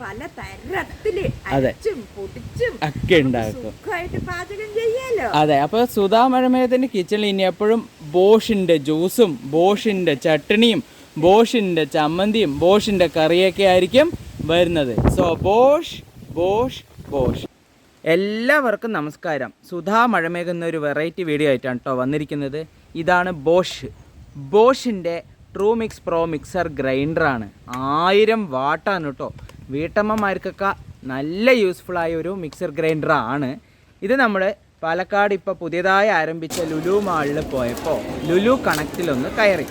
പല തരത്തിൽ അതെ. അപ്പൊ പൊടിച്ചും ഒക്കെ ഉണ്ടാക്കും. പാചകം ചെയ്യാലോ? അതെ അപ്പോൾ സുധാ മഴമേയത്തിന്റെ കിച്ചണിൽ ഇനി എപ്പോഴും ബോഷിന്റെ ജ്യൂസും ബോഷിന്റെ ചട്ടണിയും ബോഷിന്റെ ചമ്മന്തിയും ബോഷിന്റെ കറിയൊക്കെ ആയിരിക്കും വരുന്നത്. So Bosch Bosch Bosch. എല്ലാവർക്കും നമസ്കാരം. സുധാ മഴമേഘ എന്നൊരു വെറൈറ്റി വീഡിയോ ആയിട്ടാണ് കേട്ടോ വന്നിരിക്കുന്നത്. ഇതാണ് ബോഷ്. ബോഷിന്റെ ട്രൂ മിക്സ് പ്രോ മിക്സർ ഗ്രൈൻഡറാണ് ആയിരം വാട്ടാണ് കേട്ടോ വീട്ടമ്മമാർക്കൊക്കെ നല്ല യൂസ്ഫുൾ ആയ ഒരു മിക്സർ ഗ്രൈൻഡറാണ്. ഇത് നമ്മൾ പാലക്കാട് ഇപ്പോൾ പുതിയതായി ആരംഭിച്ച ലുലു മാളിൽ പോയപ്പോൾ ലുലു കണക്റ്റിലൊന്ന് കയറി.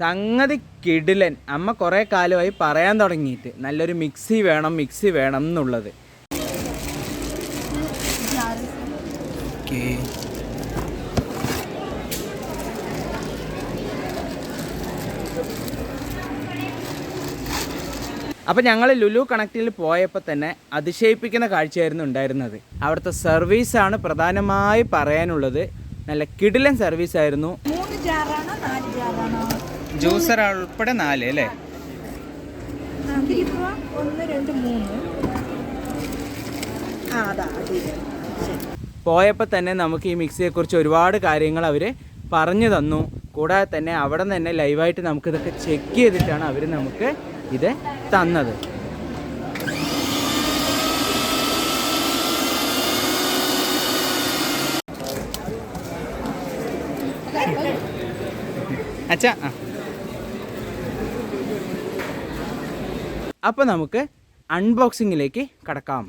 സംഗതി കിടിലൻ. അമ്മ കുറേ കാലമായി പറയാൻ തുടങ്ങിയിട്ട്. നല്ലൊരു മിക്സി വേണം മിക്സി വേണം എന്നുള്ളത്. അപ്പോൾ ഞങ്ങൾ ലുലു കണക്റ്റിൽ പോയപ്പോൾ തന്നെ അതിശയിപ്പിക്കുന്ന കാഴ്ചയായിരുന്നു ഉണ്ടായിരുന്നത്. അവിടുത്തെ സർവീസാണ് പ്രധാനമായി പറയാനുള്ളത്. നല്ല കിടിലൻ സർവീസ് ആയിരുന്നു. ജ്യൂസർ ഉൾപ്പെടെ നാല് അല്ലേ? പോയപ്പോൾ തന്നെ നമുക്ക് ഈ മിക്സിയെക്കുറിച്ച് ഒരുപാട് കാര്യങ്ങൾ അവർ പറഞ്ഞു തന്നു. കൂടാതെ തന്നെ അവിടെ നിന്ന് തന്നെ ലൈവായിട്ട് നമുക്കിതൊക്കെ ചെക്ക് ചെയ്തിട്ടാണ് അവർ നമുക്ക് ഇത് തന്നത്. അച്ഛാ അപ്പോൾ നമുക്ക് അൺബോക്സിങ്ങിലേക്ക് കടക്കാം.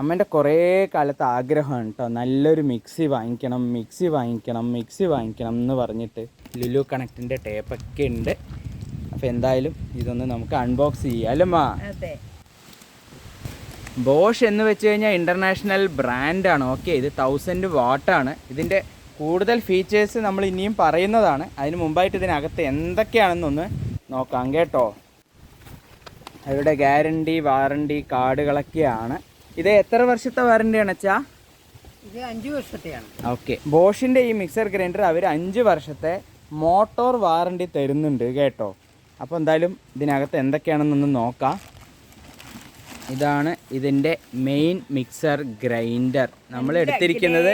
അമ്മേന്റെ കുറേ കാലത്തെ ആഗ്രഹമാണ് കേട്ടോ നല്ലൊരു മിക്സി വാങ്ങിക്കണം മിക്സി വാങ്ങിക്കണം മിക്സി വാങ്ങിക്കണം എന്ന് പറഞ്ഞിട്ട് ലുലു കണക്റ്റിന്റെ ടേപ്പൊക്കെ ഉണ്ട്. അപ്പോൾ എന്തായാലും ഇതൊന്ന് നമുക്ക് അൺബോക്സ് ചെയ്യാം അല്ലമ്മ ബോഷ് എന്ന് വെച്ച് കഴിഞ്ഞാൽ ഇന്റർനാഷണൽ ബ്രാൻഡാണ് ഓക്കെ ഇത് തൗസൻഡ് വാട്ടാണ് ഇതിന്റെ കൂടുതൽ ഫീച്ചേഴ്സ് നമ്മൾ ഇനിയും പറയുന്നതാണ്. അതിന് മുമ്പായിട്ട് ഇതിനകത്ത് എന്തൊക്കെയാണെന്നൊന്ന് നോക്കാം കേട്ടോ. അവരുടെ ഗ്യാരണ്ടി വാറണ്ടി കാർഡുകളൊക്കെയാണ്. ഇത് എത്ര വർഷത്തെ വാറണ്ടിയാണ് വെച്ചാ ഇത് അഞ്ചു വർഷത്തെയാണ്. ഓക്കെ ബോഷിന്റെ ഈ മിക്സർ ഗ്രൈൻഡർ അവർ അഞ്ച് വർഷത്തെ മോട്ടോർ വാറണ്ടി തരുന്നുണ്ട് കേട്ടോ. അപ്പോൾ എന്തായാലും ഇതിനകത്ത് എന്തൊക്കെയാണെന്നൊന്ന് നോക്കാം. ഇതാണ് ഇതിന്റെ മെയിൻ മിക്സർ ഗ്രൈൻഡർ നമ്മൾ എടുത്തിരിക്കുന്നത്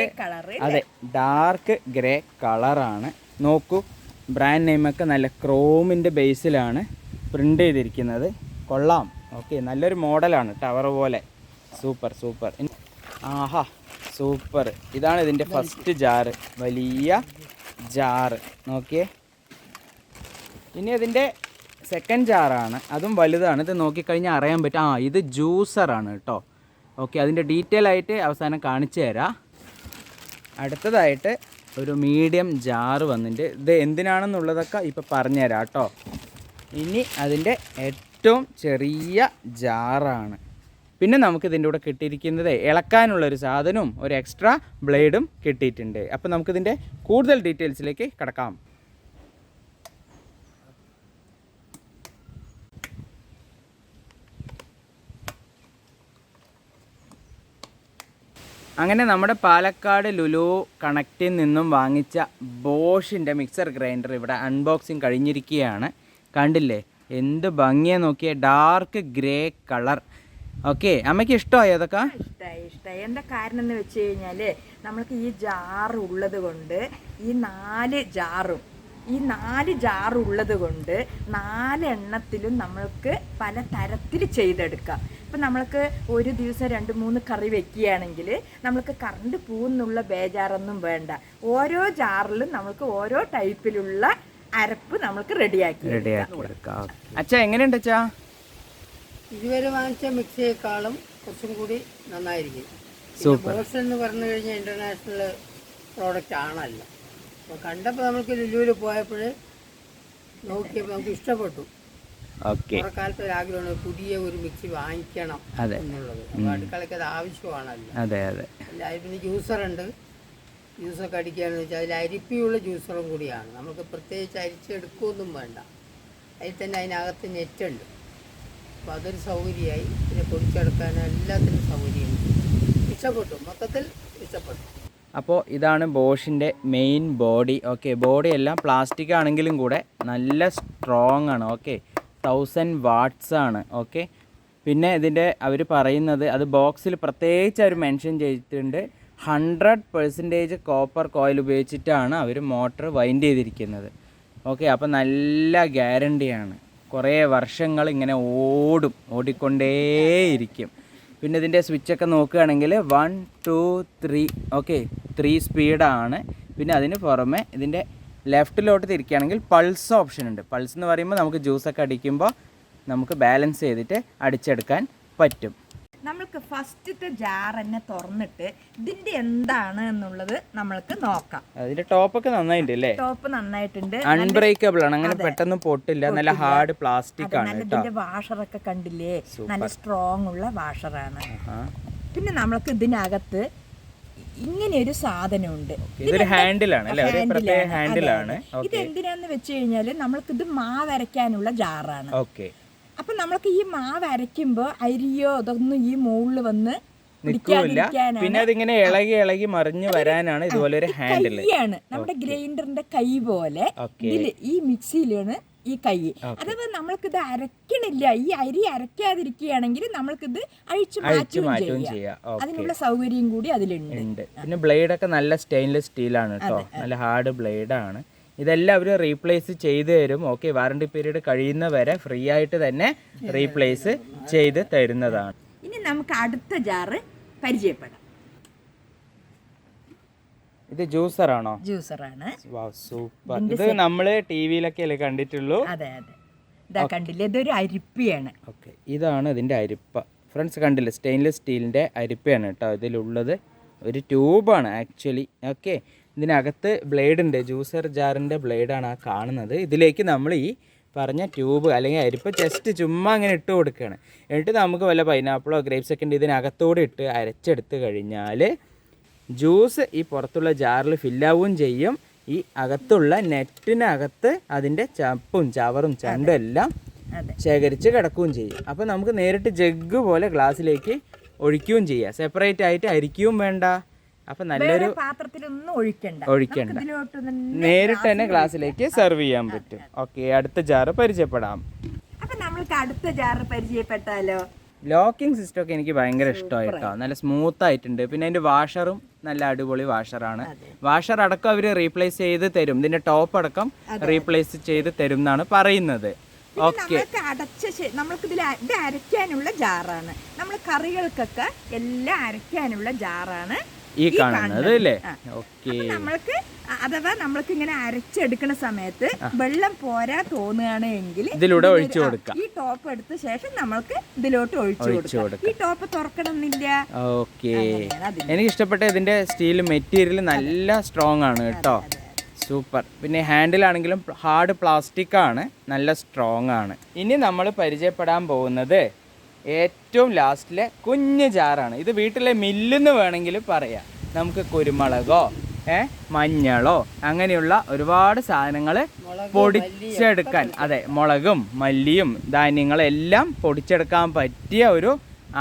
അതെ ഡാർക്ക് ഗ്രേ കളറാണ് നോക്കൂ ബ്രാൻഡ് നെയിമൊക്കെ നല്ല ക്രോമിന്റെ ബേസിലാണ് പ്രിന്റ് ചെയ്തിരിക്കുന്നത്. കൊള്ളാം. ഓക്കെ നല്ലൊരു മോഡലാണ് ടവർ പോലെ. സൂപ്പർ സൂപ്പർ ആഹാ സൂപ്പർ ഇതാണ് ഇതിന്റെ ഫസ്റ്റ് ജാറ് വലിയ ജാറ് നോക്കിയേ. ഇനി അതിന്റെ സെക്കൻഡ് ജാറാണ് അതും വലുതാണ്. ഇത് നോക്കിക്കഴിഞ്ഞാൽ അറിയാൻ പറ്റും. ആ ഇത് ജ്യൂസറാണ് കേട്ടോ. ഓക്കെ അതിന്റെ ഡീറ്റെയിൽ ആയിട്ട് അവസാനം കാണിച്ചു തരാം. അടുത്തതായിട്ട് ഒരു മീഡിയം ജാറ് വന്നിട്ട് ഇത് എന്തിനാണെന്നുള്ളതൊക്കെ ഇപ്പോൾ പറഞ്ഞുതരാം കേട്ടോ. ഇനി അതിന്റെ ഏറ്റവും ചെറിയ ജാറാണ് പിന്നെ നമുക്ക് ഇതിന്റെ കൂടെ കിട്ടിയിരിക്കുന്നത് ഇളക്കാനുള്ളൊരു സാധനവും ഒരു എക്സ്ട്രാ ബ്ലേഡും കിട്ടിയിട്ടുണ്ട്. അപ്പോൾ നമുക്കിതിന്റെ കൂടുതൽ ഡീറ്റെയിൽസിലേക്ക് കിടക്കാം. അങ്ങനെ നമ്മുടെ പാലക്കാട് ലുലു കണക്റ്റിൽ നിന്നും വാങ്ങിച്ച ബോഷിന്റെ മിക്സർ ഗ്രൈൻഡർ ഇവിടെ അൺബോക്സിങ് കഴിഞ്ഞിരിക്കുകയാണ്. കണ്ടില്ലേ? എന്ത് ഭംഗിയെ നോക്കിയ. ഡാർക്ക് ഗ്രേ കളർ ഓക്കെ അമ്മയ്ക്ക് ഇഷ്ടമായി അതൊക്കെ? ഇഷ്ടമായി ഇഷ്ടമായി എന്താ കാരണം എന്ന് വെച്ച് കഴിഞ്ഞാൽ നമ്മൾക്ക് ഈ ജാർ ഉള്ളത് കൊണ്ട് ഈ നാല് ജാറും ഈ നാല് ജാർ ഉള്ളത് കൊണ്ട് നാലെണ്ണത്തിലും നമ്മൾക്ക് പല തരത്തിൽ ചെയ്തെടുക്കാം. ഇപ്പം നമ്മൾക്ക് ഒരു ദിവസം രണ്ട് മൂന്ന് കറി വെക്കുകയാണെങ്കിൽ നമ്മൾക്ക് കറണ്ട് പോകുന്നുള്ള ബേജാറൊന്നും വേണ്ട. ഓരോ ജാറിലും നമ്മൾക്ക് ഓരോ ടൈപ്പിലുള്ള അരപ്പ് നമ്മൾക്ക് റെഡിയാക്കി റെഡിയാക്കി എടുക്കാം. അച്ഛാ എങ്ങനെയുണ്ട് അച്ഛാ? ഇതുവരെ വാങ്ങിച്ച മിക്സിയേക്കാളും കുറച്ചും കൂടി നന്നായിരിക്കും. സൂപ്പർ. ബോസ് എന്ന് പറഞ്ഞു കഴിഞ്ഞാൽ ഇന്റർനാഷണൽ പ്രോഡക്റ്റ് ആണല്ലോ. അപ്പോൾ കണ്ടപ്പോൾ നമുക്ക് ലുലുവിൽ പോയപ്പോൾ നോക്കിയപ്പോൾ നമുക്ക് ഇഷ്ടപ്പെട്ടു. ഓക്കെ. കാലത്ത് ഒരു ആഗ്രഹമാണ് പുതിയ ഒരു മിക്സി വാങ്ങിക്കണം അതെ. എന്നുള്ളത്. അടുക്കളയ്ക്ക് അത് ആവശ്യമാണല്ലോ. അതെ അതെ. ജ്യൂസർ ഉണ്ട് ജ്യൂസറുണ്ട്. ജ്യൂസൊക്കെ അടിക്കുകയാണെന്ന് വെച്ചാൽ അതിൽ അരിപ്പിയുള്ള ജ്യൂസറും കൂടിയാണ്. നമുക്ക് പ്രത്യേകിച്ച് അരിച്ചെടുക്കുകയൊന്നും വേണ്ട. അതിൽ തന്നെ അതിനകത്ത് നെറ്റുണ്ട്. അപ്പോൾ അതൊരു സൗകര്യമായി. പിന്നെ പൊടിച്ചെടുക്കാൻ എല്ലാത്തിനും സൗകര്യമുണ്ട്. ഇഷ്ടപ്പെട്ടു. മൊത്തത്തിൽ ഇഷ്ടപ്പെട്ടു. അപ്പോൾ ഇതാണ് ബോഷിന്റെ മെയിൻ ബോഡി. ഓക്കെ ബോഡി എല്ലാം പ്ലാസ്റ്റിക് ആണെങ്കിലും കൂടെ നല്ല സ്ട്രോങ് ആണ് ഓക്കെ. തൗസൻഡ് വാട്ട്സ് ആണ് ഓക്കെ പിന്നെ ഇതിന്റെ അവർ പറയുന്നത് അത് ബോക്സിൽ പ്രത്യേകിച്ച് അവർ മെൻഷൻ ചെയ്തിട്ടുണ്ട്. ഹൺഡ്രഡ് പെർസെന്റേജ് കോപ്പർ കോയിൽ ഉപയോഗിച്ചിട്ടാണ് അവർ മോട്ടർ വൈൻഡ് ചെയ്തിരിക്കുന്നത് ഓക്കെ അപ്പോൾ നല്ല ഗ്യാരണ്ടിയാണ് കുറേ വർഷങ്ങൾ ഇങ്ങനെ ഓടും ഓടിക്കൊണ്ടേയിരിക്കും. പിന്നെ ഇതിന്റെ സ്വിച്ചൊക്കെ നോക്കുകയാണെങ്കിൽ one two three okay three സ്പീഡാണ് പിന്നെ അതിന് പുറമെ ഇതിന്റെ ലെഫ്റ്റിലോട്ട് തിരിക്കുകയാണെങ്കിൽ പൾസ് ഓപ്ഷൻ ഉണ്ട്. പൾസ് എന്ന് പറയുമ്പോൾ നമുക്ക് ജ്യൂസൊക്കെ അടിക്കുമ്പോൾ നമുക്ക് ബാലൻസ് ചെയ്തിട്ട് അടിച്ചെടുക്കാൻ പറ്റും. നമ്മൾക്ക് ഫസ്റ്റത്തെ ജാർ തന്നെ തുറന്നിട്ട് ഇതിന്റെ എന്താണ് എന്നുള്ളത് നമ്മൾക്ക് നോക്കാം. അതിന്റെ ടോപ്പൊക്കെ നന്നായിട്ടുണ്ട് അല്ലേ? ടോപ്പ് നന്നായിട്ടുണ്ട്. അൺബ്രേക്കബിൾ ആണ്. അങ്ങനെ പെട്ടെന്ന് പൊട്ടില്ല. നല്ല ഹാർഡ് പ്ലാസ്റ്റിക് ആണ് ഇതിന്റെ വാഷറൊക്കെ കണ്ടില്ലേ? നല്ല സ്ട്രോങ് ഉള്ള വാഷറാണ് പിന്നെ നമ്മൾക്ക് ഇതിനകത്ത് ഇങ്ങനെ ഒരു സാധനമുണ്ട് ഹാൻഡിലാണ് ഇത് എന്തിനാന്ന് വെച്ച് കഴിഞ്ഞാൽ നമ്മൾക്ക് ഇത് മാവരയ്ക്കാനുള്ള ജാറാണ്. ഓക്കെ അപ്പൊ നമ്മൾക്ക് ഈ മാവ് അരയ്ക്കുമ്പോ അരിയോ അതൊന്നും ഈ മുകളിൽ വന്ന് പിന്നെ അതിങ്ങനെ ഇളകി ഇളകി മറിഞ്ഞു വരാനാണ് ഇതുപോലെ ഒരു ഹാൻഡിൽ നമ്മുടെ ഗ്രൈൻഡറിന്റെ കൈ പോലെ ഇതിൽ ഈ മിക്സിയിലാണ് ഈ കൈ. അഥവാ ഇത് അരക്കണില്ല ഈ അരി അരക്കാതിരിക്കുകയാണെങ്കിൽ നമ്മൾക്കിത് അഴിച്ചു അഴിച്ചു മാറ്റുകയും ചെയ്യാം. അതിനുള്ള സൗകര്യം കൂടി അതിലുണ്ട്. പിന്നെ ബ്ലേഡ് ഒക്കെ നല്ല സ്റ്റെയിൻലെസ് സ്റ്റീലാണ് കേട്ടോ നല്ല ഹാർഡ് ബ്ലേഡ് ആണ് ഇതെല്ലാം അവർ റീപ്ലേസ് ചെയ്ത് തരും. ഓക്കെ വാറണ്ടി പീരീഡ് കഴിയുന്നവരെ ഫ്രീ ആയിട്ട് തന്നെ റീപ്ലേസ് ചെയ്ത് തരുന്നതാണ്. ഇനി നമുക്ക് അടുത്ത ജാറ് പരിചയപ്പെടാം. ഇത് ജ്യൂസർ ആണോ ജ്യൂസർ ആണ് സൂപ്പർ ഇത് നമ്മൾ ടിവിയിലൊക്കെ അല്ലേ കണ്ടിട്ടുള്ളൂ? അതെ അതെ. ഇതാ കണ്ടില്ലേ? ഇതൊരു അരിപ്പിയാണ്. ഓക്കെ. ഇതാണ് ഇതിന്റെ അരിപ്പ. ഫ്രണ്ട്സ് കണ്ടില്ലേ? സ്റ്റെയിൻലെസ് സ്റ്റീലിന്റെ അരിപ്പയാണ് കേട്ടോ ഇതിലുള്ളത്. ഒരു ട്യൂബാണ് ആക്ച്വലി. ഓക്കെ. ഇതിനകത്ത് ബ്ലേഡ് ഉണ്ട് ജ്യൂസർ ജാറിന്റെ ബ്ലേഡാണ് ആ കാണുന്നത്. ഇതിലേക്ക് നമ്മൾ ഈ പറഞ്ഞ ട്യൂബ് അല്ലെങ്കിൽ അരിപ്പ ജസ്റ്റ് ചുമ്മാ അങ്ങനെ ഇട്ട് കൊടുക്കുകയാണ് എന്നിട്ട് നമുക്ക് വല്ല പൈനാപ്പിളോ ഗ്രേപ്സ് ഒക്കെ ഉണ്ട് ഇതിനകത്തോടെ ഇട്ട് അരച്ചെടുത്ത് കഴിഞ്ഞാൽ ജ്യൂസ് ഈ പുറത്തുള്ള ജാറിൽ ഫില്ലാവുകയും ചെയ്യും. ഈ അകത്തുള്ള നെറ്റിനകത്ത് അതിന്റെ ചപ്പും ചവറും ചണ്ടും എല്ലാം ശേഖരിച്ച് കിടക്കുകയും ചെയ്യും. അപ്പോൾ നമുക്ക് നേരിട്ട് ജഗ് പോലെ ഗ്ലാസ്സിലേക്ക് ഒഴിക്കുകയും ചെയ്യാം. സെപ്പറേറ്റ് ആയിട്ട് അരിക്കുകയും വേണ്ട. അപ്പം നല്ലൊരു പാത്രത്തിലൊന്നും ഒഴിക്കണ്ട. ഒഴിക്കണ്ട. നേരിട്ട് തന്നെ ഗ്ലാസ്സിലേക്ക് സെർവ് ചെയ്യാൻ പറ്റും. ഓക്കെ അടുത്ത ജാറ് പരിചയപ്പെടാം. അപ്പൊ നമ്മൾക്ക് അടുത്ത ജാറ് പരിചയപ്പെട്ടാലോ? ലോക്കിംഗ് സിസ്റ്റം ഒക്കെ എനിക്ക് ഭയങ്കര ഇഷ്ടമായിട്ടോ. നല്ല സ്മൂത്ത് ആയിട്ടുണ്ട്. പിന്നെ അതിന്റെ വാഷറും നല്ല അടിപൊളി വാഷറാണ്. വാഷർ അടക്കം അവർ റീപ്ലേസ് ചെയ്ത് തരും. ഇതിന്റെ ടോപ്പ് അടക്കം റീപ്ലേസ് ചെയ്ത് തരും എന്നാണ് പറയുന്നത്. ഓക്കെ അടച്ച നമ്മൾക്ക് ഇതിൽ ഇത് അരയ്ക്കാനുള്ള ജാറാണ്. നമ്മൾ കറികൾക്കൊക്കെ എല്ലാം അരയ്ക്കാനുള്ള ജാറാണ് ഈ കാണുന്നത് അല്ലേ. ഓക്കെ നമ്മൾക്ക് അഥവാ നമ്മൾക്ക് ഇങ്ങനെ അരച്ചെടുക്കുന്ന സമയത്ത് വെള്ളം പോരാ തോന്നുകയാണ് എങ്കിൽ ഇതിലൂടെ ഒഴിച്ചു കൊടുക്കാം. ഈ ടോപ്പ് എടുത്ത ശേഷം നമ്മൾക്ക് ഇതിലോട്ട് ഒഴിച്ചു കൊടുക്കാം. ഈ ടോപ്പ് തുറക്കണമെന്നില്ല? ഓക്കെ. എനിക്ക് ഇഷ്ടപ്പെട്ട ഇതിന്റെ സ്റ്റീൽ മെറ്റീരിയൽ നല്ല സ്ട്രോങ് ആണ് കേട്ടോ. സൂപ്പർ. പിന്നെ ഹാൻഡിലാണെങ്കിലും ഹാർഡ് പ്ലാസ്റ്റിക് ആണ് നല്ല സ്ട്രോങ് ആണ്. ഇനി നമ്മൾ പരിചയപ്പെടാൻ പോകുന്നത് ഏറ്റവും ലാസ്റ്റിലെ കുഞ്ഞ് ജാറാണ്. ഇത് വീട്ടിലെ മില്ലെന്ന് വേണമെങ്കിൽ പറയാം. നമുക്ക് കുരുമുളകോ ഏ? മഞ്ഞളോ? അങ്ങനെയുള്ള ഒരുപാട് സാധനങ്ങൾ പൊടിച്ചെടുക്കാൻ. അതെ മുളകും മല്ലിയും ധാന്യങ്ങളെല്ലാം പൊടിച്ചെടുക്കാൻ പറ്റിയ ഒരു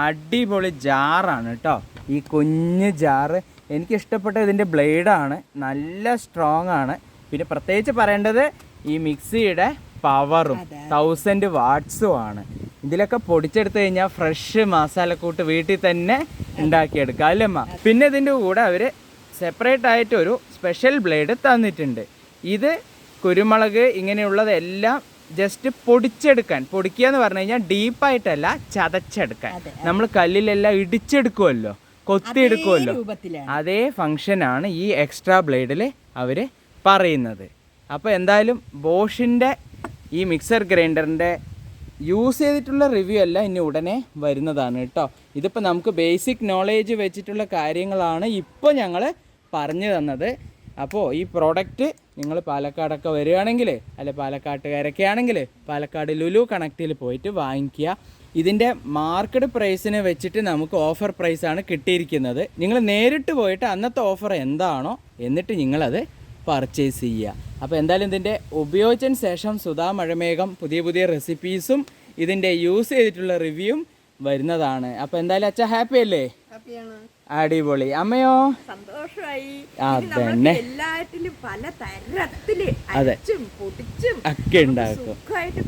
അടിപൊളി ജാറാണ് കേട്ടോ. ഈ കുഞ്ഞ് ജാറ് എനിക്ക് ഇഷ്ടപ്പെട്ട ഇതിന്റെ ബ്ലേഡാണ്. നല്ല സ്ട്രോങ് ആണ് പിന്നെ പ്രത്യേകിച്ച് പറയേണ്ടത് ഈ മിക്സിയുടെ പവറും തൗസൻഡ് വാട്ട്സും ആണ്. ഇതിലൊക്കെ പൊടിച്ചെടുത്ത് കഴിഞ്ഞാൽ ഫ്രഷ് മസാലക്കൂട്ട് വീട്ടിൽ തന്നെ ഉണ്ടാക്കിയെടുക്കാം അല്ലേ അമ്മ? പിന്നെ ഇതിന്റെ കൂടെ അവർ സെപ്പറേറ്റ് ആയിട്ട് ഒരു സ്പെഷ്യൽ ബ്ലേഡ് തന്നിട്ടുണ്ട്. ഇത് കുരുമുളക് ഇങ്ങനെയുള്ളതെല്ലാം ജസ്റ്റ് പൊടിച്ചെടുക്കാൻ പൊടിക്കുക എന്ന് പറഞ്ഞു കഴിഞ്ഞാൽ ഡീപ്പായിട്ടല്ല ചതച്ചെടുക്കാൻ. നമ്മൾ കല്ലിലെല്ലാം ഇടിച്ചെടുക്കുമല്ലോ കൊത്തിയെടുക്കുമല്ലോ അതേ ഫങ്ഷനാണ് ഈ എക്സ്ട്രാ ബ്ലേഡിൽ അവർ പറയുന്നത്. അപ്പോൾ എന്തായാലും ബോഷിന്റെ ഈ മിക്സർ ഗ്രൈൻഡറിന്റെ യൂസ് ചെയ്തിട്ടുള്ള റിവ്യൂ അല്ല ഇനി ഉടനെ വരുന്നതാണ് കേട്ടോ. ഇതിപ്പോൾ നമുക്ക് ബേസിക് നോളേജ് വെച്ചിട്ടുള്ള കാര്യങ്ങളാണ് ഇപ്പോൾ ഞങ്ങൾ പറഞ്ഞു തന്നത്. അപ്പോൾ ഈ പ്രോഡക്റ്റ് നിങ്ങൾ പാലക്കാടൊക്കെ വരികയാണെങ്കിൽ അല്ലെ പാലക്കാട്ടുകാരൊക്കെ ആണെങ്കിൽ പാലക്കാട് ലുലു കണക്റ്റിൽ പോയിട്ട് വാങ്ങിക്കുക. ഇതിന്റെ മാർക്കറ്റ് പ്രൈസിനെ വെച്ചിട്ട് നമുക്ക് ഓഫർ പ്രൈസാണ് കിട്ടിയിരിക്കുന്നത്. നിങ്ങൾ നേരിട്ട് പോയിട്ട് അന്നത്തെ ഓഫർ എന്താണോ എന്നിട്ട് നിങ്ങളത് പർച്ചേസ് ചെയ്യുക. അപ്പോൾ എന്തായാലും ഇതിന്റെ ഉപയോഗിച്ചതിന് ശേഷം സുധാ മഴമേഘം പുതിയ പുതിയ റെസിപ്പീസും ഇതിന്റെ യൂസ് ചെയ്തിട്ടുള്ള റിവ്യൂവും വരുന്നതാണ്. അപ്പോൾ എന്തായാലും അച്ഛാ ഹാപ്പി അല്ലേ? അടിപൊളി. അമ്മയോ? സന്തോഷമായി എല്ലാറ്റിലും പല തരത്തിൽ ഒക്കെ ഉണ്ടാക്കും.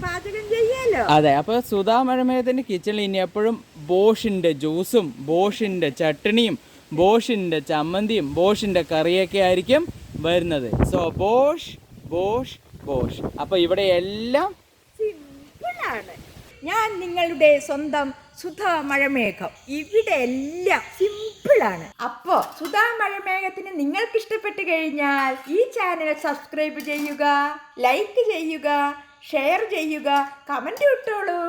പാചകം ചെയ്യാലോ? അതെ അപ്പോൾ സുധാ മഴമേയത്തിന്റെ കിച്ചണിൽ ഇനി എപ്പോഴും ബോഷിന്റെ ജ്യൂസും ബോഷിന്റെ ചട്ടണിയും ബോഷിന്റെ ചമ്മന്തിയും ബോഷിന്റെ കറിയൊക്കെ ആയിരിക്കും വരുന്നത്. So Bosch Bosch Bosch. അപ്പൊ ഇവിടെ എല്ലാം ഞാൻ നിങ്ങളുടെ സ്വന്തം സുധാ മഴമേഘം ഇവിടെ എല്ലാം സിമ്പിളാണ്. അപ്പോ സുധാ മഴമേഘത്തിന് നിങ്ങൾക്ക് ഇഷ്ടപ്പെട്ടു കഴിഞ്ഞാൽ ഈ ചാനൽ സബ്സ്ക്രൈബ് ചെയ്യുക ലൈക്ക് ചെയ്യുക ഷെയർ ചെയ്യുക കമന്റ് ഇട്ടോളൂ.